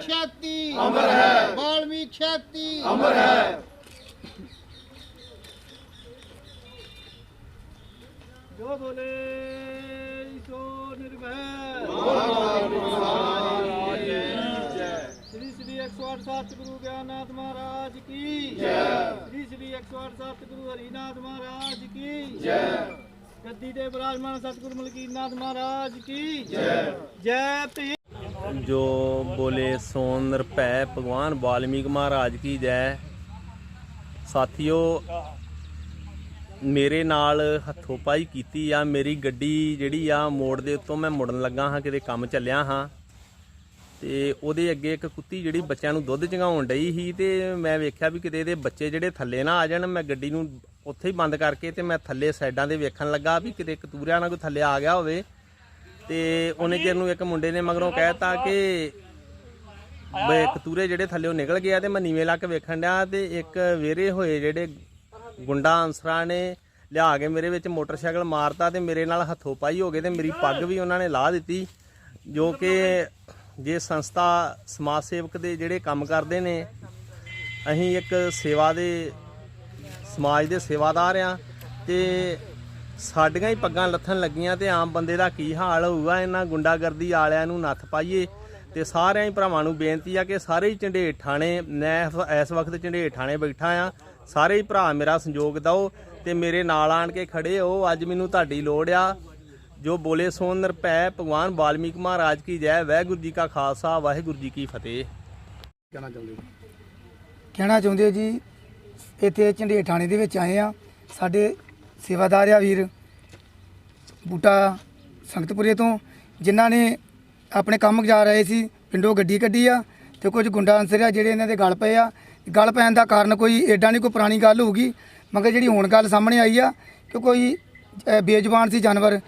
ਖੇਤੀ ਅਮਰ ਹੈ। ਬਾਲਮੀ ਖੇਤੀ ਅਮਰ ਹੈ। ਜੋ ਬੋਲੇ ਸੋ ਨਿਰਭੈ। ਸ੍ਰੀ ਸ੍ਰੀ 108 ਗੁਰੂ ਗਿਆਨਨਾਥ ਮਹਾਰਾਜ ਕੀ। ਜੈ। ਸ੍ਰੀ ਸ੍ਰੀ 108 ਗੁਰੂ ਹਰੀਨਾਥ ਮਹਾਰਾਜ ਕੀ। ਜੈ ਗੱਦੀ ਤੇ ਬਿਰਾਜਮਾਨ ਸਤਿਗੁਰੂ ਮਲਕੀਨਾਥ ਮਹਾਰਾਜ ਕੀ ਜੈ। ਜੈ। ਭੀਮ ਜੋ ਬੋਲੇ ਸੋਨ ਨਿਰਭੈ ਭਗਵਾਨ ਵਾਲਮੀਕ ਮਹਾਰਾਜ ਕੀ ਜੈ। ਸਾਥੀਓ ਮੇਰੇ ਨਾਲ ਹੱਥੋਂ ਪਾਈ ਕੀਤੀ ਆ ਮੇਰੀ ਗੱਡੀ ਜਿਹੜੀ ਆ ਮੋੜ ਦੇ ਉੱਤੋਂ ਮੈਂ ਮੁੜਨ ਲੱਗਾ ਹਾਂ ਕਿਤੇ ਕੰਮ ਚੱਲਿਆ ਹਾਂ। ਤੇ ਉਹਦੇ ਅੱਗੇ ਇੱਕ ਕੁੱਤੀ ਜਿਹੜੀ ਬੱਚਿਆਂ ਨੂੰ ਦੁੱਧ ਚੰਗਾਉਣ ਡਈ ਸੀ ਤੇ ਮੈਂ ਵੇਖਿਆ ਵੀ ਕਿਤੇ ਇਹਦੇ ਬੱਚੇ ਜਿਹੜੇ ਥੱਲੇ ਨਾ ਆ ਜਾਣ ਮੈਂ ਗੱਡੀ ਨੂੰ ਉੱਥੇ ਹੀ ਬੰਦ ਕਰਕੇ ਤੇ ਮੈਂ ਥੱਲੇ ਸਾਈਡਾਂ ਦੇ ਵੇਖਣ ਲੱਗਾ ਵੀ ਕਿਤੇ ਕਤੂਰਿਆਂ ਨਾਲ ਕੋਈ ਥੱਲੇ ਆ ਗਿਆ ਹੋਵੇ। ਤੇ ਉਹਨੇ ਚਿਰ ਨੂੰ ਇੱਕ ਮੁੰਡੇ ਨੇ ਮਗਰੋਂ ਕਹਿਤਾ ਕਿ ਬੇ ਕਤੂਰੇ ਜਿਹੜੇ ਥੱਲੇੋਂ ਨਿਕਲ ਗਿਆ ਤੇ ਮੈਂ ਨੀਵੇਂ ਲੱਕ ਵੇਖਣ ਡਿਆ ਤੇ ਇੱਕ ਵੇਰੇ ਹੋਏ ਜਿਹੜੇ ਗੁੰਡਾ ਅਨਸਰਾਂ ਨੇ ਲਿਆ ਕੇ ਮੇਰੇ ਵਿੱਚ ਮੋਟਰਸਾਈਕਲ ਮਾਰਤਾ ਤੇ ਮੇਰੇ ਨਾਲ ਹੱਥੋਂ ਪਾਈ ਹੋ ਗਏ ਤੇ ਮੇਰੀ ਪੱਗ ਵੀ ਉਹਨਾਂ ਨੇ ਲਾ ਦਿੱਤੀ, ਜੋ ਕਿ ਜੇ ਸੰਸਥਾ ਸਮਾਜ ਸੇਵਕ ਦੇ ਜਿਹੜੇ ਕੰਮ ਕਰਦੇ ਨੇ, ਅਸੀਂ ਇੱਕ ਸੇਵਾ ਦੇ ਸਮਾਜ ਦੇ ਸੇਵਾਦਾਰ ਆ ਤੇ ਸਾਡੀਆਂ ਹੀ ਪੱਗਾਂ ਲੱਥਣ ਲੱਗੀਆਂ ਤੇ ਆਮ ਬੰਦੇ ਦਾ ਕੀ ਹਾਲ ਹੋਊਗਾ? ਇਹਨਾਂ ਗੁੰਡਾਗਰਦੀ ਵਾਲਿਆਂ ਨੂੰ ਨੱਥ ਪਾਈਏ ਤੇ ਸਾਰਿਆਂ ਹੀ ਭਰਾਵਾਂ ਨੂੰ ਬੇਨਤੀ ਆ ਕਿ ਸਾਰੇ ਹੀ ਝੰਡੇਟ ਥਾਣੇ ਮੈਂ ਇਸ- ਵਕਤ ਝੰਡੇਟ ਥਾਣੇ ਬੈਠਾ ਆ। ਸਾਰੇ ਹੀ ਭਰਾ ਮੇਰਾ ਸੰਯੋਗ ਦਿਓ ਤੇ ਮੇਰੇ ਨਾਲ ਆਣ ਕੇ ਖੜੇ ਹੋ। ਅੱਜ ਮੈਨੂੰ ਤੁਹਾਡੀ ਲੋੜ ਆ। ਜੋ ਬੋਲੇ ਸੋਨ ਨਿਰਭੈ, ਭਗਵਾਨ ਵਾਲਮੀਕ ਮਹਾਰਾਜ ਕੀ ਜੈ। ਵਾਹਿਗੁਰੂ ਜੀ ਕਾ ਖਾਲਸਾ, ਵਾਹਿਗੁਰੂ ਜੀ ਕੀ ਫਤਿਹ। ਕਹਿਣਾ ਚਾਹੁੰਦੇ ਜੀ ਇੱਥੇ ਝੰਡੇ ਥਾਣੇ ਦੇ ਵਿੱਚ ਆਏ ਆ। ਸਾਡੇ ਸੇਵਾਦਾਰ ਆ ਵੀਰ ਬੂਟਾ ਸੰਗਤਪੁਰੇ ਤੋਂ, ਜਿਨ੍ਹਾਂ ਨੇ ਆਪਣੇ ਕੰਮ ਜਾ ਰਹੇ ਸੀ, ਪਿੰਡੋਂ ਗੱਡੀ ਕੱਢੀ ਆ ਤੇ ਕੁਝ ਗੁੰਡਾ ਅੰਸਰ ਆ ਜਿਹੜੇ ਇਹਨਾਂ ਦੇ ਗਲ ਪਏ ਆ। ਗਲ ਪੈਣ ਦਾ ਕਾਰਨ ਕੋਈ ਐਡਾ ਨਹੀਂ ਕੋਈ ਪੁਰਾਣੀ ਗੱਲ ਹੋਊਗੀ, ਮਗਰ ਜਿਹੜੀ ਹੁਣ ਗੱਲ ਸਾਹਮਣੇ ਆਈ ਆ ਕਿ ਕੋਈ ਬੇਜ਼ੁਬਾਨ ਸੀ ਜਾਨਵਰ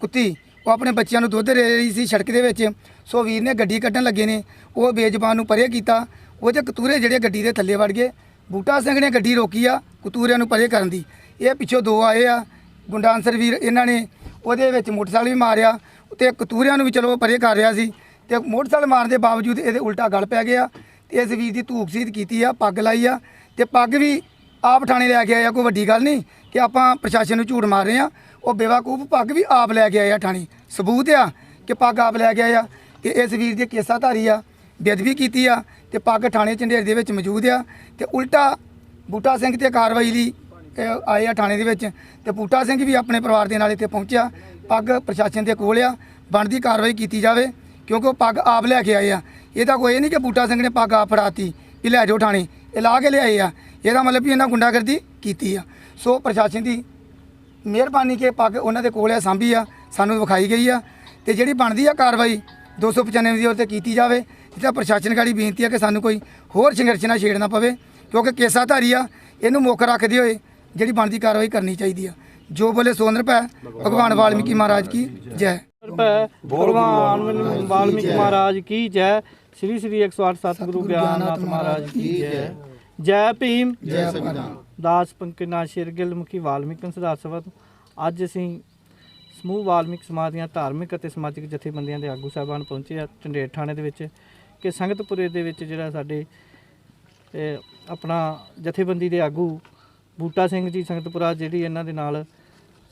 ਕੁੱਤੀ, ਉਹ ਆਪਣੇ ਬੱਚਿਆਂ ਨੂੰ ਦੁੱਧ ਦੇ ਰਹੀ ਸੀ ਸੜਕ ਦੇ ਵਿੱਚ। ਸੋ ਵੀਰ ਨੇ ਗੱਡੀ ਕੱਢਣ ਲੱਗੇ ਨੇ, ਉਹ ਬੇਜ਼ੁਬਾਨ ਨੂੰ ਪਰੇ ਕੀਤਾ, ਉਹਦੇ ਤੇ ਕਤੂਰੇ ਜਿਹੜੇ ਗੱਡੀ ਦੇ ਥੱਲੇ ਵੜ ਗਏ। ਬੂਟਾ ਸਿੰਘ ਨੇ ਗੱਡੀ ਰੋਕੀ ਆ ਕਤੂਰਿਆਂ ਨੂੰ ਪਰੇ ਕਰਨ ਦੀ। ਇਹ ਪਿੱਛੋਂ ਦੋ ਆਏ ਆ। ਗੁੰਡਾ ਅੰਸਰ ਵੀਰ ਇਹਨਾਂ ਨੇ ਉਹਦੇ ਵਿੱਚ ਮੋਟਰਸਾਈਕਲ ਵੀ ਮਾਰਿਆ। ਤੇ ਕਤੂਰਿਆਂ ਨੂੰ ਵੀ ਚਲੋ ਪਰੇ ਕਰ ਰਿਹਾ ਸੀ। ਤੇ ਮੋਟਰਸਾਈਕਲ ਮਾਰਨ ਦੇ ਬਾਵਜੂਦ ਇਹਦੇ ਉਲਟਾ ਗਲ ਪੈ ਗਿਆ। ਤੇ ਇਸ ਵੀਰ ਦੀ ਧੂਪ ਸੀਤ ਕੀਤੀ ਆ, ਪੱਗ ਲਾਈ ਆ। ਤੇ ਪੱਗ ਵੀ ਆਪ ਥਾਣੇ ਲੈ ਕੇ ਆਏ ਆ, ਕੋਈ ਵੱਡੀ ਗੱਲ ਨਹੀਂ ਕਿ ਆਪਾਂ ਪ੍ਰਸ਼ਾਸਨ ਨੂੰ ਝੂਠ ਮਾਰ ਰਹੇ ਆ। ਉਹ ਬੇਵਾਕੂਫ ਪੱਗ ਵੀ ਆਪ ਲੈ ਕੇ ਆਏ ਆ ਥਾਣੇ। ਸਬੂਤ ਆ ਕਿ ਪੱਗ ਆਪ ਲੈ ਕੇ ਆਏ ਆ। ਤੇ ਇਸ ਵੀਰ ਦੀ ਕੇਸਾ ਧਾਰੀ ਆ। ਬੇਅਦਬੀ ਕੀਤੀ ਆ ਤੇ ਪੱਗ ਥਾਣੇ ਝੰਡੇਰ ਦੇ ਵਿੱਚ ਮੌਜੂਦ ਆ ਤੇ ਉਲਟਾ ਬੂਟਾ ਸਿੰਘ ਤੇ ਕਾਰਵਾਈ ਲਈ ਇਹ ਆਏ ਆ ਥਾਣੇ ਦੇ ਵਿੱਚ ਤੇ ਬੂਟਾ ਸਿੰਘ ਵੀ ਆਪਣੇ ਪਰਿਵਾਰ ਦੇ ਨਾਲ ਇੱਥੇ ਪਹੁੰਚਿਆ। ਪੱਗ ਪ੍ਰਸ਼ਾਸਨ ਦੇ ਕੋਲ ਆ, ਬਣਦੀ ਕਾਰਵਾਈ ਕੀਤੀ ਜਾਵੇ ਕਿਉਂਕਿ ਉਹ ਪੱਗ ਆਪ ਲੈ ਕੇ ਆਏ ਆ। ਇਹ ਤਾਂ ਕੋਈ ਇਹ ਨਹੀਂ ਕਿ ਬੂਟਾ ਸਿੰਘ ਨੇ ਪੱਗ ਆਪ ਫੜਾਤੀ ਵੀ ਲੈ ਜਾਓ ਥਾਣੇ, ਇਹ ਲਾ ਕੇ ਲਿਆਏ ਆ। ਇਹਦਾ ਮਤਲਬ ਵੀ ਇਹਨਾਂ ਗੁੰਡਾਗਰਦੀ ਕੀਤੀ ਆ। ਸੋ ਪ੍ਰਸ਼ਾਸਨ ਦੀ ਮਿਹਰਬਾਨੀ ਕਿ ਪੱਗ ਉਹਨਾਂ ਦੇ ਕੋਲ ਆ, ਸਾਂਭੀ ਆ, ਸਾਨੂੰ ਵਿਖਾਈ ਗਈ ਆ ਤੇ ਜਿਹੜੀ ਬਣਦੀ ਆ ਕਾਰਵਾਈ 295 ਦੀ ਉੱਤੇ ਕੀਤੀ ਜਾਵੇ। ਇਹਦਾ ਪ੍ਰਸ਼ਾਸਨ ਗਾੜੀ ਬੇਨਤੀ ਆ ਕਿ ਸਾਨੂੰ ਕੋਈ ਹੋਰ ਸੰਘਰਸ਼ ਨਾ ਛੇੜਨਾ ਪਵੇ ਕਿਉਂਕਿ ਕੇਸਾ ਧਾਰੀ ਆ ਇਹਨੂੰ ਮੁੱਖ ਰੱਖਦੇ ਹੋਏ ਜਿਹੜੀ ਬਣਦੀ ਕਾਰਵਾਈ ਕਰਨੀ ਚਾਹੀਦੀ ਆ। ਜੋ ਬੋਲੇ ਸੋਨਰ ਪੈ ਭਗਵਾਨ ਵਾਲਮੀਕੀ ਮਹਾਰਾਜ ਕੀ ਜੈ। ਭਗਵਾਨ ਵਾਲਮੀਕ ਮਹਾਰਾਜ ਕੀ ਜੈ। ਸ੍ਰੀ ਸ੍ਰੀ 108 ਸਤਿਗੁਰੂ ਗਿਆਨਨਾਥ ਮਹਾਰਾਜ ਕੀ ਜੈ। ਜੈ। ਭੀਮ। ਜੈ ਸੰਗਰਾਮ ਦਾਸ ਪੰਕਨਾ ਸ਼ਿਰਗਿਲ ਮੁਖੀ ਵਾਲਮੀਕ ਸੁਧਾਰ ਸਭਾ ਤੋਂ। ਅੱਜ ਅਸੀਂ ਸਮੂਹ ਵਾਲਮੀਕ ਸਮਾਜ ਦੀਆਂ ਧਾਰਮਿਕ ਅਤੇ ਸਮਾਜਿਕ ਜਥੇਬੰਦੀਆਂ ਦੇ ਆਗੂ ਸਾਹਿਬਾਨ ਪਹੁੰਚੇ ਆ ਝੰਡੇਰ ਥਾਣੇ ਦੇ ਵਿੱਚ। ਕਿ ਸੰਗਤਪੁਰੇ ਦੇ ਵਿੱਚ ਜਿਹੜਾ ਸਾਡੇ ਆਪਣਾ ਜਥੇਬੰਦੀ ਦੇ ਆਗੂ ਬੂਟਾ ਸਿੰਘ ਜੀ ਸੰਗਤਪੁਰਾ ਜਿਹੜੀ ਇਹਨਾਂ ਦੇ ਨਾਲ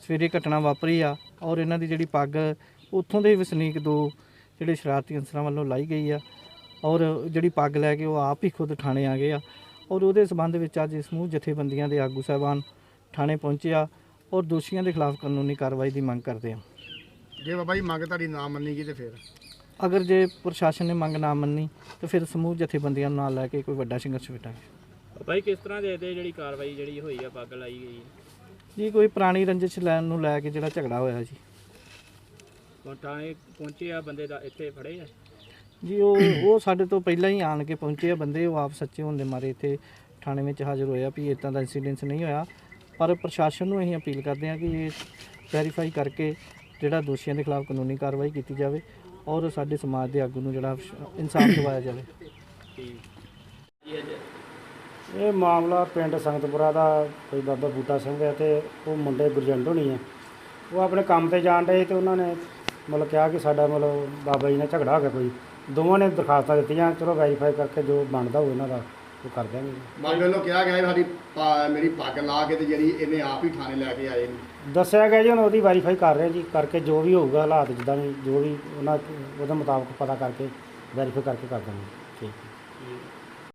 ਸਵੇਰੇ ਘਟਨਾ ਵਾਪਰੀ ਆ ਔਰ ਇਹਨਾਂ ਦੀ ਜਿਹੜੀ ਪੱਗ ਉੱਥੋਂ ਦੇ ਵਸਨੀਕ ਦੋ ਜਿਹੜੇ ਸ਼ਰਾਰਤੀ ਅਨਸਰਾਂ ਵੱਲੋਂ ਲਾਈ ਗਈ ਆ ਔਰ ਜਿਹੜੀ ਪੱਗ ਲੈ ਕੇ ਉਹ ਆਪ ਹੀ ਖੁਦ ਥਾਣੇ ਆ ਗਏ ਆ ਔਰ ਉਹਦੇ ਸਬੰਧ ਵਿੱਚ ਅੱਜ ਇਸ ਸਮੂਹ ਜਥੇਬੰਦੀਆਂ ਦੇ ਆਗੂ ਸਾਹਿਬਾਨ ਥਾਣੇ ਪਹੁੰਚਿਆ ਔਰ ਦੋਸ਼ੀਆਂ ਦੇ ਖਿਲਾਫ ਕਾਨੂੰਨੀ ਕਾਰਵਾਈ ਦੀ ਮੰਗ ਕਰਦੇ ਆ। ਜੇ ਬਾਬਾ ਜੀ ਮੰਗ ਤੁਹਾਡੀ ਨਾ ਮੰਨੀ ਗਈ ਤੇ ਫਿਰ? ਅਗਰ ਜੇ ਪ੍ਰਸ਼ਾਸਨ ਨੇ ਮੰਗ ਨਾ ਮੰਨੀ ਤਾਂ ਫਿਰ ਸਮੂਹ ਜਥੇਬੰਦੀਆਂ ਨੂੰ ਨਾਲ ਲੈ ਕੇ ਕੋਈ ਵੱਡਾ ਸੰਘਰਸ਼ ਵਿਟਾਂਗੇ ਭਾਈ ਕਿਸ ਤਰ੍ਹਾਂ ਦੇ ਦੇ ਜਿਹੜੀ ਕਾਰਵਾਈ ਜਿਹੜੀ ਹੋਈ ਆ ਪੱਗ ਲਾਈ ਗਈ? ਜੀ ਕੋਈ ਪੁਰਾਣੀ ਰੰਜਿਸ਼ ਲੈਣ ਨੂੰ ਲੈ ਕੇ ਜਿਹੜਾ ਝਗੜਾ ਹੋਇਆ ਜੀ। ਥਾਣੇ ਪਹੁੰਚੇ ਆ ਬੰਦੇ ਦਾ ਇੱਥੇ ਫੜੇ ਆ? ਜੀ ਉਹ ਉਹ ਸਾਡੇ ਤੋਂ ਪਹਿਲਾਂ ਹੀ ਆਣ ਕੇ ਪਹੁੰਚੇ ਆ ਬੰਦੇ ਉਹ ਆਪ ਸੱਚੇ ਹੋਣ ਦੇ ਮਾਰੇ ਇੱਥੇ ਥਾਣੇ ਵਿੱਚ ਹਾਜ਼ਰ ਹੋਏ ਆ ਵੀ ਇਦਾਂ ਦਾ ਇਨਸੀਡੈਂਸ ਨਹੀਂ ਹੋਇਆ। ਪਰ ਪ੍ਰਸ਼ਾਸਨ ਨੂੰ ਅਸੀਂ ਅਪੀਲ ਕਰਦੇ ਹਾਂ ਕਿ ਇਹ ਵੈਰੀਫਾਈ ਕਰਕੇ ਜਿਹੜਾ ਦੋਸ਼ੀਆਂ ਦੇ ਖਿਲਾਫ ਕਾਨੂੰਨੀ ਕਾਰਵਾਈ ਕੀਤੀ ਜਾਵੇ। ਔਰ ਸਾਡੇ ਸਮਾਜ ਦੇ ਆਗੂ ਨੂੰ ਜਿਹੜਾ ਇਨਸਾਫ ਦਿਵਾਇਆ ਜਾਵੇ। ਇਹ ਮਾਮਲਾ ਪਿੰਡ ਸੰਗਤਪੁਰਾ ਦਾ, ਕੋਈ ਬਾਬਾ ਬੂਟਾ ਸਿੰਘ ਹੈ ਤੇ ਉਹ ਮੁੰਡੇ ਗੁਰਜੰਟ ਹੋਣੀ ਹੈ। ਉਹ ਆਪਣੇ ਕੰਮ ਤੇ ਜਾਣ ਰਹੇ ਤੇ ਉਹਨਾਂ ਨੇ ਮਤਲਬ ਕਿਹਾ ਕਿ ਸਾਡਾ ਮਤਲਬ ਬਾਬਾ ਜੀ ਨਾਲ ਝਗੜਾ ਹੋ ਗਿਆ ਕੋਈ। ਦੋਵਾਂ ਨੇ ਦਰਖਾਸਤਾਂ ਦਿੱਤੀਆਂ, ਚਲੋ ਵੈਰੀਫਾਈ ਕਰਕੇ ਜੋ ਬਣਦਾ ਹੋਊ ਇਹਨਾਂ ਦਾ। ਉਹ ਕਰ ਦਿਆਂਗੇ। ਜੀ। ਬਾਬੇ ਵੱਲੋਂ ਕਿਹਾ ਗਿਆ ਵੀ ਸਾਡੀ ਪਾ- ਮੇਰੀ ਪੱਗ ਲਾ ਕੇ ਤੇ ਜਿਹੜੀ ਇਹਨੇ ਆਪ ਹੀ ਥਾਣੇ ਲੈ ਕੇ ਆਏ ਨੇ। ਦੱਸਿਆ ਗਿਆ ਜੀ ਹੁਣ ਉਹਦੀ ਵੈਰੀਫਾਈ ਕਰ ਰਹੇ ਹਾਂ ਜੀ ਕਰਕੇ ਜੋ ਵੀ ਹੋਊਗਾ ਹਾਲਾਤ ਜਿੱਦਾਂ ਵੀ ਜੋ ਵੀ ਉਹਨਾਂ ਉਹਦੇ ਮੁਤਾਬਕ ਪਤਾ ਕਰਕੇ ਵੈਰੀਫਾਈ ਕਰਕੇ ਕਰ ਦਾਂਗੇ ਠੀਕ।